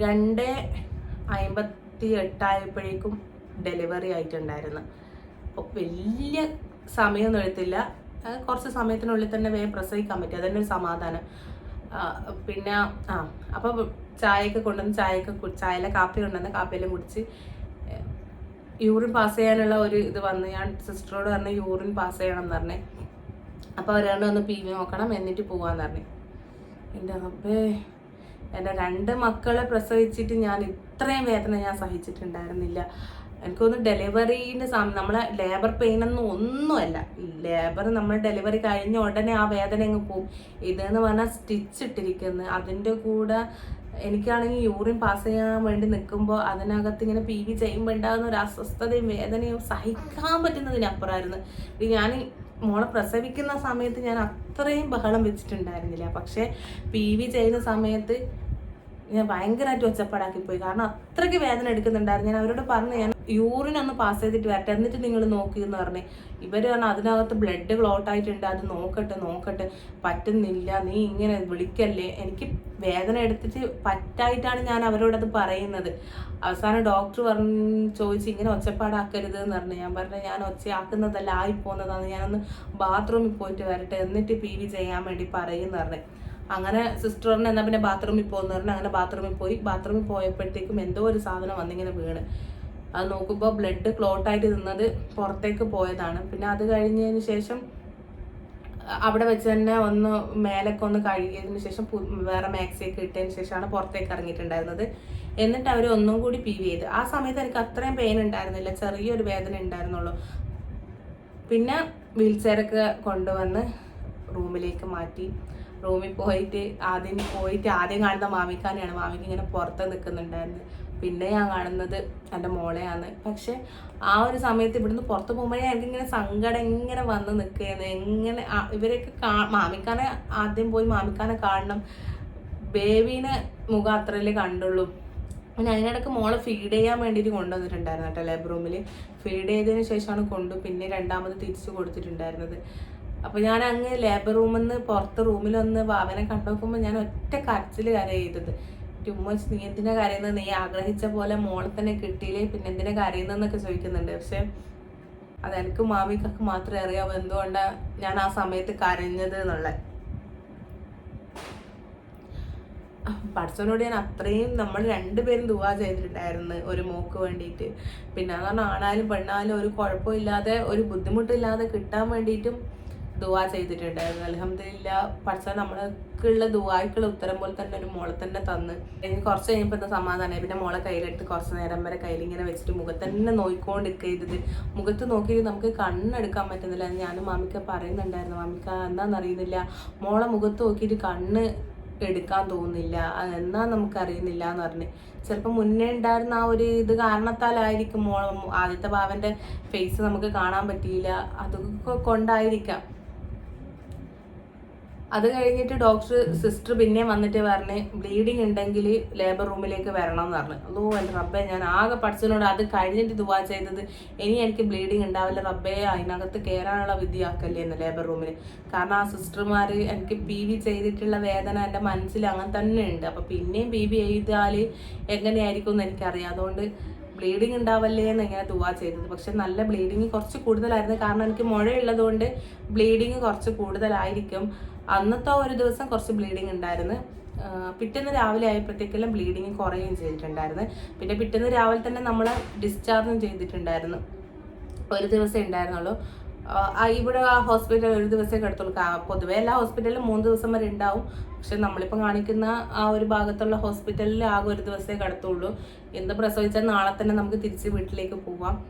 രണ്ട് അമ്പത്തി എട്ടായപ്പോഴേക്കും ഡെലിവറി ആയിട്ടുണ്ടായിരുന്നു. അപ്പോൾ വലിയ സമയമൊന്നും എടുത്തില്ല. കുറച്ച് സമയത്തിനുള്ളിൽ തന്നെ വേഗം പ്രസവിക്കാൻ പറ്റി. അതന്നെ ഒരു സമാധാനം. പിന്നെ ആ അപ്പോൾ ചായയൊക്കെ കൊണ്ടുവന്ന് ചായയൊക്കെ ചായയിലെ കാപ്പി കൊണ്ടുവന്ന് കാപ്പിയെല്ലാം കുടിച്ച് യൂറിൻ പാസ് ചെയ്യാനുള്ള ഒരു ഇത് വന്ന് ഞാൻ സിസ്റ്ററോട് പറഞ്ഞു യൂറിൻ പാസ് ചെയ്യണം എന്ന് പറഞ്ഞേ. അപ്പോൾ അവരാണ്ട് ഒന്ന് പി വി നോക്കണം എന്നിട്ട് പോവാന്ന് പറഞ്ഞു. എന്റെ അപ്പേ എന്റെ രണ്ട് മക്കളെ പ്രസവിച്ചിട്ട് ഞാൻ ഇത്രയും വേദന ഞാൻ സഹിച്ചിട്ടുണ്ടായിരുന്നില്ല. എനിക്കൊന്ന് ഡെലിവറീന്റെ സമയം നമ്മളെ ലേബർ പെയിൻ ഒന്നും ഒന്നുമല്ല. ലേബർ നമ്മൾ ഡെലിവറി കഴിഞ്ഞ ഉടനെ ആ വേദന അങ്ങ് പോവും. ഇതെന്ന് പറഞ്ഞാൽ സ്റ്റിച്ച് ഇട്ടിരിക്കുന്നത് അതിന്റെ കൂടെ എനിക്കാണെങ്കിൽ യൂറിൻ പാസ് ചെയ്യാൻ വേണ്ടി നിൽക്കുമ്പോൾ അതിനകത്ത് ഇങ്ങനെ പി വി ചെയ്യുമ്പോൾ ഉണ്ടാകുന്ന ഒരു അസ്വസ്ഥതയും വേദനയും സഹിക്കാൻ പറ്റുന്നതിനപ്പുറമായിരുന്നു ഞാൻ മോളെ പ്രസവിക്കുന്ന സമയത്ത് ഞാൻ അത്രയും ബഹളം വെച്ചിട്ടുണ്ടായിരുന്നില്ല. പക്ഷേ പി വി ചെയ്യുന്ന സമയത്ത് ഞാൻ ഭയങ്കരമായിട്ട് ഒച്ചപ്പാടാക്കി പോയി. കാരണം അത്രയ്ക്ക് വേദന എടുക്കുന്നുണ്ടായിരുന്നു. ഞാൻ അവരോട് പറഞ്ഞു ഞാൻ യൂറിൻ ഒന്ന് പാസ് ചെയ്തിട്ട് വരട്ടെ. എന്നിട്ട് നിങ്ങൾ നോക്കി എന്ന് പറഞ്ഞു. ഇവർ പറഞ്ഞു അതിനകത്ത് ബ്ലഡ് ക്ലോട്ട് ആയിട്ടുണ്ട്. അത് നോക്കട്ടെ നോക്കട്ടെ. പറ്റുന്നില്ല. നീ ഇങ്ങനെ വിളിക്കല്ലേ? എനിക്ക് വേദന എടുത്തിട്ട് പറ്റായിട്ടാണ് ഞാൻ അവരോടത് പറയുന്നത്. അവസാനം ഡോക്ടർ പറഞ്ഞു ചോദിച്ചു ഇങ്ങനെ ഒച്ചപ്പാടാക്കരുത് എന്ന് പറഞ്ഞു. ഞാൻ പറഞ്ഞു ഞാൻ ഒച്ചയാക്കുന്നതല്ല ആയി പോകുന്നതാണ് ഞാനൊന്ന് ബാത്റൂമിൽ പോയിട്ട് വരട്ടെ. എന്നിട്ട് പി വി ചെയ്യാൻ വേണ്ടി പറയുമെന്ന് പറഞ്ഞു. അങ്ങനെ സിസ്റ്ററിന് എന്നാൽ പിന്നെ ബാത്റൂമിൽ പോകുന്ന പറഞ്ഞു അങ്ങനെ ബാത്റൂമിൽ പോയി. ബാത്റൂമിൽ പോയപ്പോഴത്തേക്കും എന്തോ ഒരു സാധനം വന്നിങ്ങനെ വീണ്. അത് നോക്കുമ്പോൾ ബ്ലഡ് ക്ലോട്ടായിട്ട് നിന്നത് പുറത്തേക്ക് പോയതാണ്. പിന്നെ അത് കഴിഞ്ഞതിന് ശേഷം അവിടെ വെച്ച് തന്നെ ഒന്ന് മേലൊക്കെ ഒന്ന് കഴുകിയതിന് ശേഷം വേറെ മാക്സിയൊക്കെ ഇട്ടതിന് ശേഷമാണ് പുറത്തേക്ക് ഇറങ്ങിയിട്ടുണ്ടായിരുന്നത്. എന്നിട്ട് അവർ ഒന്നും കൂടി പി വി ചെയ്ത്. ആ സമയത്ത് എനിക്ക് അത്രയും പെയിൻ ഉണ്ടായിരുന്നില്ല. ചെറിയൊരു വേദന ഉണ്ടായിരുന്നുള്ളൂ. പിന്നെ വീൽ ചെയറൊക്കെ കൊണ്ടുവന്ന് റൂമിലേക്ക് മാറ്റി. റൂമിൽ പോയിട്ട് ആദ്യം പോയിട്ട് ആദ്യം കാണുന്ന മാമിക്കാനെയാണ്. മാമിക്ക് ഇങ്ങനെ പുറത്ത് നിൽക്കുന്നുണ്ടായിരുന്നു പിന്നെ ഞാൻ കാണുന്നത് എന്റെ മോളെയാണ്. പക്ഷെ ആ ഒരു സമയത്ത് ഇവിടുന്ന് പുറത്ത് പോകുമ്പോഴേ എനിക്കിങ്ങനെ സങ്കടം എങ്ങനെ വന്ന് നിൽക്കുകയാണ്. എങ്ങനെ ഇവരെയൊക്കെ കാ മാമിക്കാനെ ആദ്യം പോയി മാമിക്കാനെ കാണണം. ബേബീനെ മുഖം അത്രയല്ലേ കണ്ടുള്ളൂ. പിന്നെ അതിനിടയ്ക്ക് മോളെ ഫീഡ് ചെയ്യാൻ വേണ്ടിയിട്ട് കൊണ്ടുവന്നിട്ടുണ്ടായിരുന്നു കേട്ടോ ലാബ് റൂമിൽ ഫീഡ് ചെയ്തതിന് ശേഷമാണ് കൊണ്ടു പിന്നെ രണ്ടാമത് തിരിച്ചു കൊടുത്തിട്ടുണ്ടായിരുന്നത്. അപ്പൊ ഞാൻ അങ്ങ് ലേബർ റൂമിൽ നിന്ന് പുറത്ത് റൂമിൽ വന്ന് വാവനെ കണ്ടുനോക്കുമ്പോൾ ഞാൻ ഒറ്റ കരച്ചിൽ കരയത് ഉമ്മ നീ എന്തിനാ കരയുന്നത് നീ ആഗ്രഹിച്ച പോലെ മോളെ തന്നെ കിട്ടിയില്ലേ? പിന്നെ എന്തിനാ കരയുന്നതെന്നൊക്കെ ചോദിക്കുന്നുണ്ട്. പക്ഷെ അത് എനിക്ക് മാമിക്കൊക്കെ മാത്രമേ അറിയാവൂ എന്തുകൊണ്ടാണ് ഞാൻ ആ സമയത്ത് കരഞ്ഞത് എന്നുള്ളത്. പഠിച്ചവനോട് ഞാൻ അത്രയും നമ്മൾ രണ്ടുപേരും ദുവാ ചെയ്തിട്ടുണ്ടായിരുന്നു ഒരു മോക്ക് വേണ്ടിയിട്ട്. പിന്നെ അതാണ് ആണായാലും പെണ്ണായാലും ഒരു കുഴപ്പമില്ലാതെ ഒരു ബുദ്ധിമുട്ടില്ലാതെ കിട്ടാൻ വേണ്ടിയിട്ടും ദുവാ ചെയ്തിട്ടുണ്ടായിരുന്നു അലഹമില്ല പഠിച്ച നമ്മൾക്കുള്ള ദുവായ്ക്കുള്ള ഉത്തരം പോലെ തന്നെ ഒരു മോളെ തന്നെ തന്ന്. എനിക്ക് കുറച്ച് കഴിഞ്ഞപ്പോൾ എന്താ സമാധാനമായി പിന്നെ മോളെ കയ്യിലിട്ട് കുറച്ച് നേരം വരെ കയ്യിലിങ്ങനെ വെച്ചിട്ട് മുഖത്ത് തന്നെ നോക്കിക്കൊണ്ടിരിക്കുക ചെയ്തത്. മുഖത്ത് നോക്കിയിട്ട് നമുക്ക് കണ്ണെടുക്കാൻ പറ്റുന്നില്ല. ഞാനും മാമിക്ക പറയുന്നുണ്ടായിരുന്നു. മാമിക്ക എന്താണെന്നറിയുന്നില്ല മോളെ മുഖത്ത് നോക്കിയിട്ട് കണ്ണ് എടുക്കാൻ തോന്നുന്നില്ല. എന്നാ നമുക്ക് അറിയുന്നില്ല എന്ന് പറഞ്ഞ്. ചിലപ്പോൾ മുന്നേ ഉണ്ടായിരുന്ന ആ ഒരു ഇത് കാരണത്താലായിരിക്കും മോൾ ആദ്യത്തെ ഭാവന്റെ ഫേസ് നമുക്ക് കാണാൻ പറ്റിയില്ല. അതൊക്കെ കൊണ്ടായിരിക്കാം. അത് കഴിഞ്ഞിട്ട് ഡോക്ടർ സിസ്റ്റർ പിന്നെ വന്നിട്ട് പറഞ്ഞ് ബ്ലീഡിങ് ഉണ്ടെങ്കിൽ ലേബർ റൂമിലേക്ക് വരണം എന്ന് പറഞ്ഞു. അതോ എന്റെ റബ്ബേ ഞാൻ ആകെ പഠിച്ചതിനോട് അത് കഴിഞ്ഞിട്ട് ദുവാ ചെയ്തത്. ഇനി എനിക്ക് ബ്ലീഡിങ് ഉണ്ടാവില്ല റബ്ബേ അതിനകത്ത് കയറാനുള്ള വിദ്യയാക്കല്ലേ എന്ന് ലേബർ റൂമിൽ കാരണം ആ സിസ്റ്റർമാർ എനിക്ക് പി വി ചെയ്തിട്ടുള്ള വേദന എന്റെ മനസ്സിൽ അങ്ങനെ തന്നെ ഉണ്ട്. അപ്പോൾ പിന്നെയും പി വി ചെയ്താൽ എങ്ങനെയായിരിക്കും എന്ന് എനിക്കറിയാം. അതുകൊണ്ട് ബ്ലീഡിങ് ഉണ്ടാവല്ലേ എന്ന് ഇങ്ങനെ ദുവാ ചെയ്തത്. പക്ഷെ നല്ല ബ്ലീഡിങ് കുറച്ച് കൂടുതലായിരുന്നു. കാരണം എനിക്ക് മുഴയുള്ളതുകൊണ്ട് ബ്ലീഡിങ് കുറച്ച് കൂടുതലായിരിക്കും. അന്നത്തെ ഒരു ദിവസം കുറച്ച് ബ്ലീഡിങ് ഉണ്ടായിരുന്നു. പിറ്റേന്ന് രാവിലെ ആയപ്പോഴത്തേക്കെല്ലാം ബ്ലീഡിങ് കുറയുകയും ചെയ്തിട്ടുണ്ടായിരുന്നു. പിന്നെ പിറ്റേന്ന് രാവിലെ തന്നെ നമ്മൾ ഡിസ്ചാർജും ചെയ്തിട്ടുണ്ടായിരുന്നു. ഒരു ദിവസം ഉണ്ടായിരുന്നുള്ളൂ. ഇവിടെ ആ ഹോസ്പിറ്റൽ ഒരു ദിവസമേ കിടത്തുള്ളൂ. പൊതുവേ എല്ലാ ഹോസ്പിറ്റലിലും മൂന്ന് ദിവസം വരെ ഉണ്ടാവും. പക്ഷെ നമ്മളിപ്പോൾ കാണിക്കുന്ന ആ ഒരു ഭാഗത്തുള്ള ഹോസ്പിറ്റലിൽ ആകെ ഒരു ദിവസമേ കിടത്തുള്ളൂ. എന്ത് പ്രസവിച്ചാൽ നാളെ തന്നെ നമുക്ക് തിരിച്ച് വീട്ടിലേക്ക് പോവാം.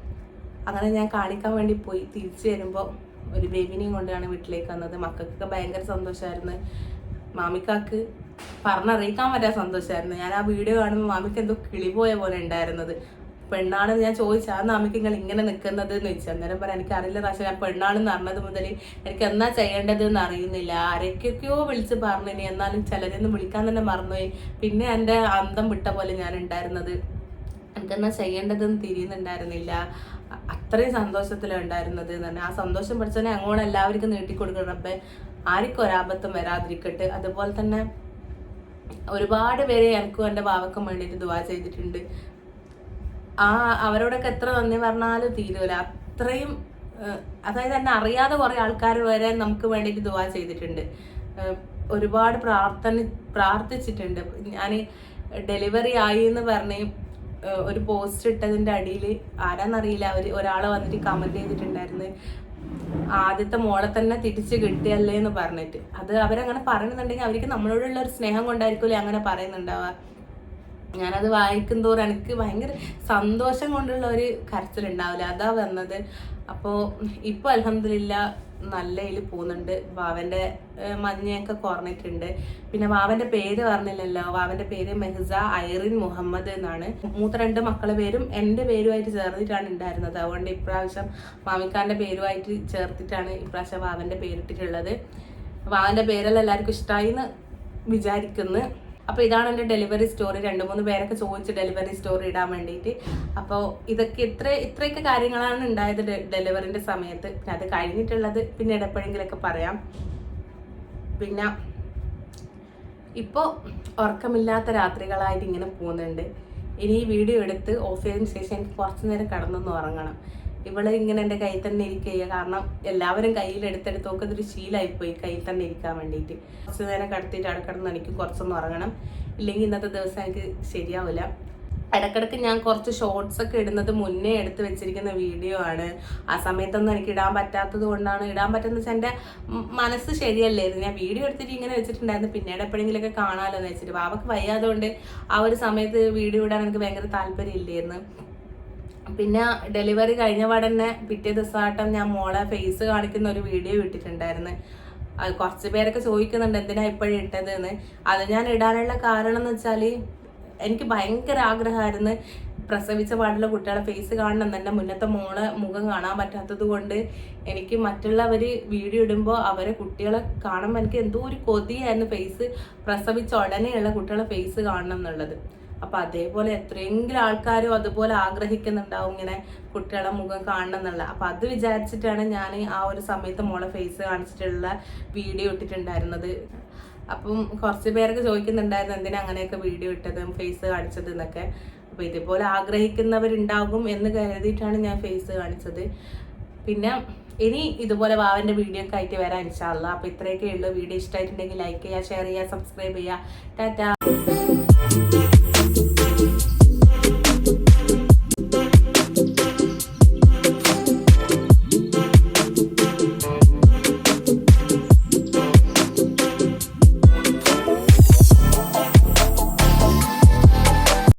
അങ്ങനെ ഞാൻ കാണിക്കാൻ വേണ്ടി പോയി. തിരിച്ചു വരുമ്പോൾ ഒരു ബേബിനെയും കൊണ്ടാണ് വീട്ടിലേക്ക് വന്നത്. മക്കൾക്കൊക്കെ ഭയങ്കര സന്തോഷമായിരുന്നു മാമിക്കാക്ക് പറഞ്ഞറിയിക്കാൻ പറ്റാത്ത സന്തോഷമായിരുന്നു ഞാൻ ആ വീഡിയോ കാണുമ്പോൾ മാമിക്ക് എന്തോ കിളി പോയ പോലെ ഉണ്ടായിരുന്നത്. പെണ്ണാണെന്ന് ഞാൻ ചോദിച്ചു ആ മാമിക്ക് നിങ്ങൾ ഇങ്ങനെ നിൽക്കുന്നത്? എന്ന് ചോദിച്ചു. അന്നേരം പറയാം എനിക്ക് അറിയില്ല പക്ഷേ ഞാൻ പെണ്ണാണെന്ന് അറിഞ്ഞത് മുതൽ എനിക്ക് എന്നാ ചെയ്യേണ്ടത് എന്ന് അറിയുന്നില്ല. ആരൊക്കെയൊക്കെയോ വിളിച്ച് പറഞ്ഞു എന്നാലും ചിലരൊന്നും വിളിക്കാൻ തന്നെ മറന്നുപോയി. പിന്നെ എന്റെ അന്തം വിട്ട പോലെ ഞാൻ ഉണ്ടായിരുന്നത്. എനിക്കെന്നാ ചെയ്യേണ്ടതെന്ന് തിരിയുന്നുണ്ടായിരുന്നില്ല. അത്രയും സന്തോഷത്തിലുണ്ടായിരുന്നത് എന്ന് പറഞ്ഞാൽ ആ സന്തോഷം പഠിച്ചതിനെ അങ്ങോട്ട് എല്ലാവർക്കും നീട്ടിക്കൊടുക്കണം. റബ്ബെ ആർക്കും ഒരാപത്തും വരാതിരിക്കട്ടെ. അതുപോലെ തന്നെ ഒരുപാട് പേരെ എനിക്കും എന്റെ ഭാവക്കും വേണ്ടിയിട്ട് ദുവാ ചെയ്തിട്ടുണ്ട്. ആ അവരോടൊക്കെ എത്ര നന്ദി പറഞ്ഞാലും തീരൂല. അത്രയും അതായത് എന്നെ അറിയാതെ കുറെ ആൾക്കാർ വരെ നമുക്ക് വേണ്ടിയിട്ട് ദുവാ ചെയ്തിട്ടുണ്ട്. ഒരുപാട് പ്രാർത്ഥന പ്രാർത്ഥിച്ചിട്ടുണ്ട്. ഞാൻ ഡെലിവറി ആയി എന്ന് പറഞ്ഞ് ഒരു പോസ്റ്റ് ഇട്ടതിന്റെ അടിയിൽ ആരാന്നറിയില്ല അവർ ഒരാൾ വന്നിട്ട് കമന്റ് ചെയ്തിട്ടുണ്ടായിരുന്നു. ആദ്യത്തെ മോളെ തന്നെ തിരിച്ച് കിട്ടിയല്ലേ എന്ന് പറഞ്ഞിട്ട്. അത് അവരങ്ങനെ പറയുന്നുണ്ടെങ്കിൽ അവർക്ക് നമ്മളോടുള്ള ഒരു സ്നേഹം കൊണ്ടായിരിക്കുമല്ലേ അങ്ങനെ പറയുന്നുണ്ടാവുക. ഞാനത് വായിക്കും തോറും എനിക്ക് ഭയങ്കര സന്തോഷം കൊണ്ടുള്ള ഒരു കരച്ചിലുണ്ടാവില്ല. അതാ വന്നത്. അപ്പോൾ ഇപ്പോൾ അലഹമില്ല നല്ല ഇതിൽ പോകുന്നുണ്ട്. വാവന്റെ മഞ്ഞയൊക്കെ കുറഞ്ഞിട്ടുണ്ട് പിന്നെ വാവന്റെ പേര് പറഞ്ഞില്ലല്ലോ. വാവന്റെ പേര് മെഹ്സ ഐറിൻ മുഹമ്മദ് എന്നാണ്. മൂത്ത രണ്ട് മക്കളെ പേരും എന്റെ പേരുമായിട്ട് ചേർത്തിട്ടാണ് ഉണ്ടായിരുന്നത്. അതുകൊണ്ട് ഇപ്രാവശ്യം മാമിക്കാന്റെ പേരുമായിട്ട് ചേർത്തിട്ടാണ് ഇപ്രാവശ്യം വാവന്റെ പേരിട്ടിട്ടുള്ളത്. വാവന്റെ പേരെല്ലാം എല്ലാവർക്കും ഇഷ്ടമായി എന്ന് വിചാരിക്കുന്നു. അപ്പോൾ ഇതാണ് എന്റെ ഡെലിവറി സ്റ്റോറി രണ്ട് മൂന്ന് പേരൊക്കെ ചോദിച്ചു ഡെലിവറി സ്റ്റോറി ഇടാൻ വേണ്ടിയിട്ട് അപ്പോൾ ഇതൊക്കെ ഇത്ര ഇത്രയൊക്കെ കാര്യങ്ങളാണ് ഉണ്ടായത് ഡെലിവറിന്റെ സമയത്ത്. പിന്നെ അത് കഴിഞ്ഞിട്ടുള്ളത് പിന്നീട് എപ്പോഴെങ്കിലൊക്കെ പറയാം. പിന്നെ ഇപ്പോൾ ഉറക്കമില്ലാത്ത രാത്രികളായിട്ട് ഇങ്ങനെ പോകുന്നുണ്ട്. ഇനി ഈ വീഡിയോ എടുത്ത് ഓഫ് ചെയ്തതിന് ശേഷം എനിക്ക് കുറച്ച് നേരം കിടന്നൊന്ന് ഉറങ്ങണം. ഇവൾ ഇങ്ങനെ എന്റെ കയ്യിൽ തന്നെ ഇരിക്കുക കാരണം എല്ലാവരും കയ്യിൽ എടുത്തെടുത്ത് നോക്കുക ഇതൊരു ശീലമായിപ്പോയി കയ്യിൽ തന്നെ ഇരിക്കാൻ വേണ്ടിയിട്ട്. കുറച്ച് നേരം കടത്തിയിട്ട് അടക്കടന്ന് കിടന്ന് എനിക്ക് കുറച്ചൊന്ന് ഉറങ്ങണം. ഇല്ലെങ്കിൽ ഇന്നത്തെ ദിവസം എനിക്ക് ശരിയാവില്ല. ഇടക്കിടക്ക് ഞാൻ കുറച്ച് ഷോർട്സ് ഒക്കെ ഇടുന്നത് മുന്നേ എടുത്ത് വെച്ചിരിക്കുന്ന വീഡിയോ ആണ്. ആ സമയത്തൊന്നും എനിക്ക് ഇടാൻ പറ്റാത്തത് കൊണ്ടാണ്. ഇടാൻ പറ്റുന്ന വെച്ചാൽ എന്റെ മനസ്സ് ശരിയല്ലായിരുന്നു ഞാൻ വീഡിയോ എടുത്തിട്ട് ഇങ്ങനെ വെച്ചിട്ടുണ്ടായിരുന്നു. പിന്നീട് എപ്പോഴെങ്കിലുമൊക്കെ കാണാമല്ലോ എന്ന് വെച്ചിട്ട്. ബാബക്ക് വയ്യാതുകൊണ്ട് ആ ഒരു സമയത്ത് വീഡിയോ ഇടാൻ എനിക്ക് ഭയങ്കര താല്പര്യം ഇല്ലായിരുന്നു പിന്നെ ഡെലിവറി കഴിഞ്ഞ പാടന്നെ പിറ്റേ ദിവസമായിട്ടും ഞാൻ മോളെ ഫേസ് കാണിക്കുന്ന ഒരു വീഡിയോ ഇട്ടിട്ടുണ്ടായിരുന്നു. അത് കുറച്ച് പേരൊക്കെ ചോദിക്കുന്നുണ്ട് എന്തിനാ ഇപ്പോഴും ഇട്ടത് എന്ന് അത് ഞാൻ ഇടാനുള്ള കാരണം എന്ന് വെച്ചാൽ എനിക്ക് ഭയങ്കര ആഗ്രഹമായിരുന്നു പ്രസവിച്ച പാടുള്ള കുട്ടികളെ ഫേസ് കാണണം തന്നെ മുന്നത്തെ മോളെ മുഖം കാണാൻ പറ്റാത്തത് കൊണ്ട് എനിക്ക് മറ്റുള്ളവർ വീഡിയോ ഇടുമ്പോൾ അവരെ കുട്ടികളെ കാണുമ്പോൾ എനിക്ക് എന്തോ ഒരു കൊതിയായിരുന്നു ഫേസ് പ്രസവിച്ച ഉടനെയുള്ള കുട്ടികളെ ഫേസ് കാണണം എന്നുള്ളത്. അപ്പൊ അതേപോലെ എത്രയെങ്കിലും ആൾക്കാരും അതുപോലെ ആഗ്രഹിക്കുന്നുണ്ടാവും ഇങ്ങനെ കുട്ടികളെ മുഖം കാണണം എന്നുള്ള. അപ്പൊ അത് വിചാരിച്ചിട്ടാണ് ഞാൻ ആ ഒരു സമയത്ത് മോളെ ഫേസ് കാണിച്ചിട്ടുള്ള വീഡിയോ ഇട്ടിട്ടുണ്ടായിരുന്നത്. അപ്പം കുറച്ച് പേരൊക്കെ ചോദിക്കുന്നുണ്ടായിരുന്നു എന്തിനാ അങ്ങനെയൊക്കെ വീഡിയോ ഇട്ടത് ഫേസ് കാണിച്ചത് എന്നൊക്കെ? അപ്പൊ ഇതുപോലെ ആഗ്രഹിക്കുന്നവരുണ്ടാകും എന്ന് കരുതിയിട്ടാണ് ഞാൻ ഫേസ് കാണിച്ചത്. പിന്നെ ഇനി ഇതുപോലെ വാവന്റെ വീഡിയോ ഒക്കെ ആയിട്ട് വരാം ഇൻഷാല്ല അപ്പൊ ഇത്രയൊക്കെ ഉള്ളൂ. വീഡിയോ ഇഷ്ടമായിട്ടുണ്ടെങ്കിൽ ലൈക്ക് ചെയ്യുക ഷെയർ ചെയ്യുക സബ്സ്ക്രൈബ് ചെയ്യുക. ടാറ്റാ.